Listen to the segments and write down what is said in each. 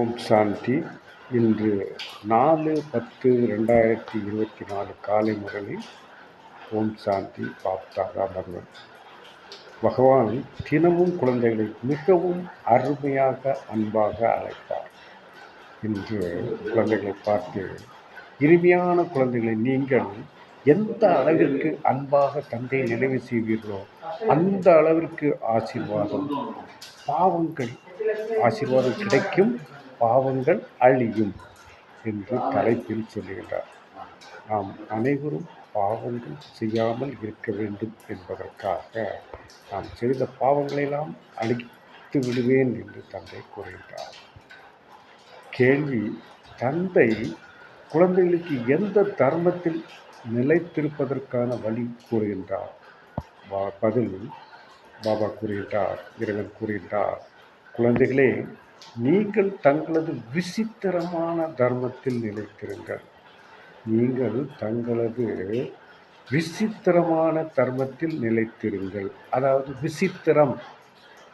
ஓம் சாந்தி. இன்று நாலு பத்து ரெண்டாயிரத்தி இருபத்தி நாலு காலை முரளில் ஓம் சாந்தி பாப்தாரா பகவன் பகவான் தினமும் குழந்தைகளை மிகவும் அருமையாக அன்பாக அழைத்தார். இன்று குழந்தைகளை பார்த்து இனிமையான குழந்தைகளை நீங்கள் எந்த அளவிற்கு அன்பாக தந்தையை நினைவு செய்வீர்களோ அந்த அளவிற்கு ஆசீர்வாதம் பாவங்கள் ஆசீர்வாதம் கிடைக்கும். பாவங்கள் அழியும் என்று தலைப்பில் சொல்லுகின்றார். நாம் அனைவரும் பாவங்கள் செய்யாமல் இருக்க வேண்டும் என்பதற்காக நாம் செய்த பாவங்களெல்லாம் அழித்து விடுவேன் என்று தந்தை கூறுகின்றார். கேள்வி தந்தை குழந்தைகளுக்கு எந்த தர்மத்தில் நிலைத்திருப்பதற்கான வழி கூறுகின்றார்? பதில் பாபா கூறுகின்றார் இறைவன் கூறுகின்றார் குழந்தைகளே நீங்கள் தங்களது விசித்திரமான தர்மத்தில் நிலைத்திருங்கள். நீங்கள் தங்களது விசித்திரமான தர்மத்தில் நிலைத்திருங்கள். அதாவது விசித்திரம்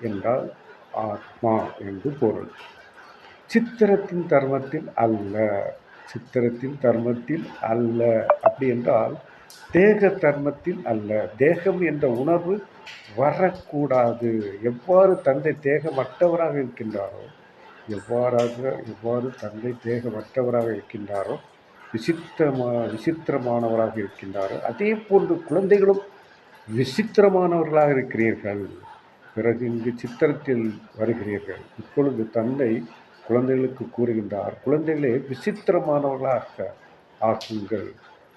என்றால் ஆத்மா என்று பொருள். சித்திரத்தின் தர்மத்தில் அல்ல. சித்திரத்தின் தர்மத்தில் அல்ல. அப்படி என்றால் தேக தர்மத்தில் அல்ல. தேகம் என்ற உணர்வு வரக்கூடாது. எவ்வாறு தந்தை தேகமற்றவராக இருக்கின்றாரோ எவ்வாறாக எவ்வாறு தந்தை தேகமற்றவராக இருக்கின்றாரோ விசித்திரமா விசித்திரமானவராக இருக்கின்றாரோ அதே போன்று குழந்தைகளும் விசித்திரமானவர்களாக இருக்கிறீர்கள். பிறகு இங்கு சித்திரத்தில் வருகிறீர்கள். இப்பொழுது தந்தை குழந்தைகளுக்கு கூறுகின்றார் குழந்தைகளே விசித்திரமானவர்களாக ஆகுங்கள்.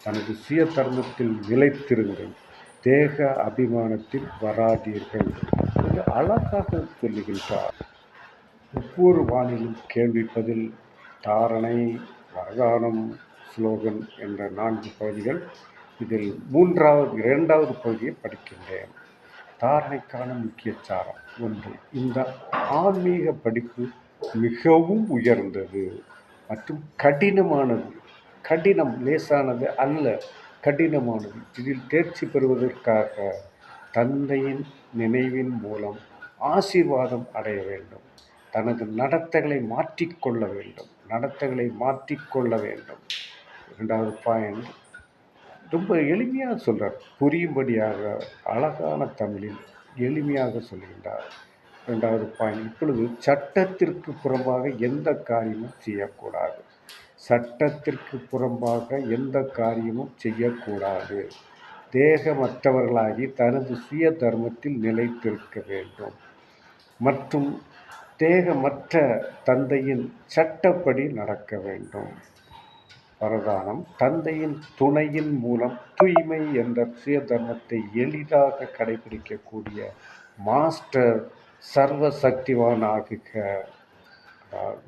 தனது சுய தர்மத்தில் நிலைத்திருங்கள். தேக அபிமானத்தில் வராதீர்கள் என்று அழகாக சொல்லுகின்றார். ஒவ்வொரு வானிலும் கேள்விப்பதில் தாரணை வரதானம் ஸ்லோகன் என்ற நான்கு பகுதிகள். இதில் மூன்றாவது இரண்டாவது பகுதியை படிக்கின்றேன். தாரணைக்கான முக்கிய சாரம் ஒன்று இந்த ஆன்மீக படிப்பு மிகவும் உயர்ந்தது மற்றும் கடினமானது. கடினம் லேசானது அல்ல கடினமானது. இதில் தேர்ச்சி பெறுவதற்காக தந்தையின் நினைவின் மூலம் ஆசீர்வாதம் அடைய வேண்டும். தனது நடத்தைகளை மாற்றிக்கொள்ள வேண்டும். நடத்தைகளை மாற்றிக்கொள்ள வேண்டும். இரண்டாவது பாயிண்ட் ரொம்ப எளிமையாக சொல்கிறார் புரியும்படியாக அழகான தமிழில் எளிமையாக சொல்கின்றார். ரெண்டாவது பாயிண்ட் இப்பொழுது சட்டத்திற்கு புறம்பாக எந்த காரியமும் செய்யக்கூடாது. சட்டத்திற்கு புறம்பாக எந்த காரியமும் செய்யக்கூடாது. தேகமற்றவர்களாகி தனது சுய தர்மத்தில் நிலைத்திருக்க வேண்டும். மற்றும் தேகமற்ற தந்தையின் சட்டப்படி நடக்க வேண்டும். வரதானம் தந்தையின் துணையின் மூலம் தூய்மை என்ற சுய தர்மத்தை எளிதாக கடைபிடிக்கக்கூடிய மாஸ்டர் சர்வ சக்திவான் ஆகுக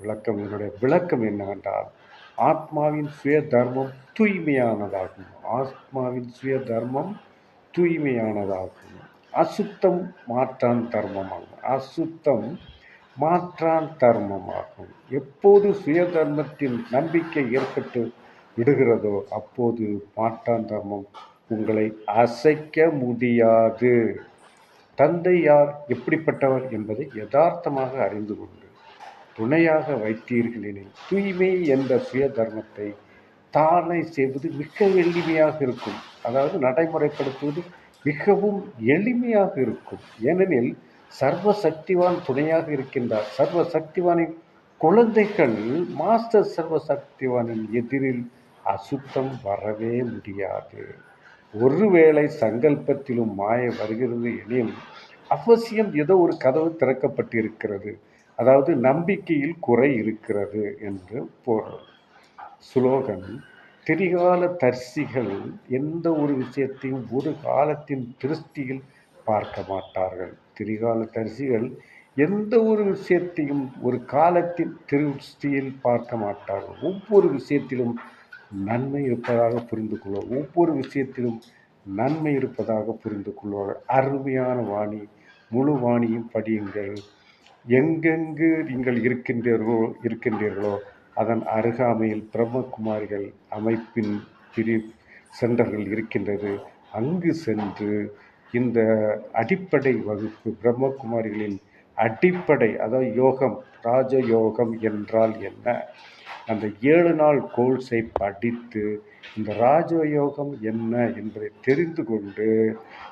விளக்கம் என்னுடைய விளக்கம் என்னவென்றால் ஆத்மாவின் சுய தர்மம் தூய்மையானதாகும். ஆத்மாவின் சுய தர்மம் தூய்மையானதாகும். அசுத்தம் மாற்றான் தர்மமாகும் அசுத்தம் மாற்றான் தர்மமாகும் எப்போது சுய தர்மத்தில் நம்பிக்கை ஏற்பட்டு விடுகிறதோ அப்போது மாற்றான் தர்மம் உங்களை அசைக்க முடியாது. தந்தை யார் எப்படிப்பட்டவர் என்பதை யதார்த்தமாக அறிந்து கொண்டு துணையாக வைத்தீர்களெனில் தூய்மை என்ற சுய தர்மத்தை தானே செய்வது மிக எளிமையாக இருக்கும். அதாவது நடைமுறைப்படுத்துவது மிகவும் எளிமையாக இருக்கும். ஏனெனில் சர்வ சக்திவான் துணையாக இருக்கின்றார். சர்வ சக்திவானின் குழந்தைகள் மாஸ்டர் சர்வ சக்திவானின் எதிரில் அசுத்தம் வரவே முடியாது. ஒருவேளை சங்கல்பத்திலும் மாய வருகிறது எனில் அவசியம் ஏதோ ஒரு கதவு திறக்கப்பட்டிருக்கிறது. அதாவது நம்பிக்கையில் குறை இருக்கிறது என்று பொருள் சுலோகன் திரிகால தரிசிகள் எந்த ஒரு விஷயத்தையும் ஒரு காலத்தின் திருஷ்டியில் பார்க்க மாட்டார்கள். திரிகால தரிசிகள் எந்த ஒரு விஷயத்தையும் ஒரு காலத்தின் திருஷ்டியில் பார்க்க மாட்டார்கள். ஒவ்வொரு விஷயத்திலும் நன்மை இருப்பதாக புரிந்து கொள்வார் ஒவ்வொரு விஷயத்திலும் நன்மை இருப்பதாக புரிந்து கொள்வார்கள். அருமையான வாணி முழு வாணியும் படியுங்கள். எங்கெங்கு நீங்கள் இருக்கின்றீர்களோ இருக்கின்றீர்களோ அதன் அருகாமையில் பிரம்மகுமாரிகள் அமைப்பின் பிரி சென்டர்கள் இருக்கின்றது. அங்கு சென்று இந்த அடிப்படை வகுப்பு பிரம்மகுமாரிகளின் அடிப்படை அதாவது யோகம் ராஜயோகம் என்றால் என்ன? அந்த ஏழு நாள் கோல்ஸை படித்து இந்த ராஜயோகம் என்ன என்பதை தெரிந்து கொண்டு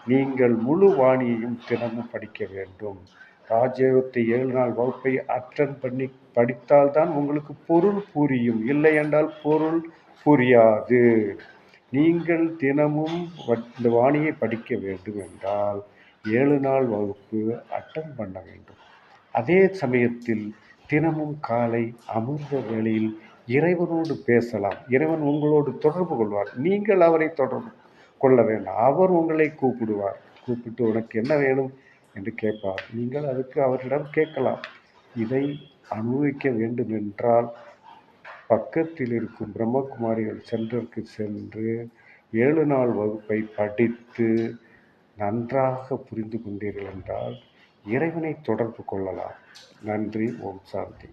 நீங்கள் முழு வாணியையும் தினமும் படிக்க வேண்டும். ராஜயோகத்தை ஏழு நாள் வகுப்பை அட்டன் பண்ணி படித்தால்தான் உங்களுக்கு பொருள் புரியும். இல்லை என்றால் பொருள் புரியாது. நீங்கள் தினமும் இந்த வாணியை படிக்க வேண்டும் என்றால் ஏழு நாள் வகுப்பு அட்டன் பண்ண வேண்டும். அதே சமயத்தில் தினமும் காலை அமிர்த வேளையில் இறைவனோடு பேசலாம். இறைவன் உங்களோடு தொடர்பு கொள்வார். நீங்கள் அவரை தொடர்பு கொள்ள வேண்டாம். அவர் உங்களை கூப்பிடுவார். கூப்பிட்டு உனக்கு என்ன வேணும்? என்று கேட்பார். நீங்கள் அதுக்கு அவரிடம் கேட்கலாம். இதை அனுபவிக்க வேண்டும் என்றால் பக்கத்தில் இருக்கும் பிரம்மகுமாரிகள் சென்டருக்கு சென்று ஏழு நாள் வகுப்பை படித்து நன்றாக புரிந்து கொண்டீர்கள் என்றால் இறைவனை தொடர்பு கொள்ளலாம். நன்றி. ஓம் சாந்தி.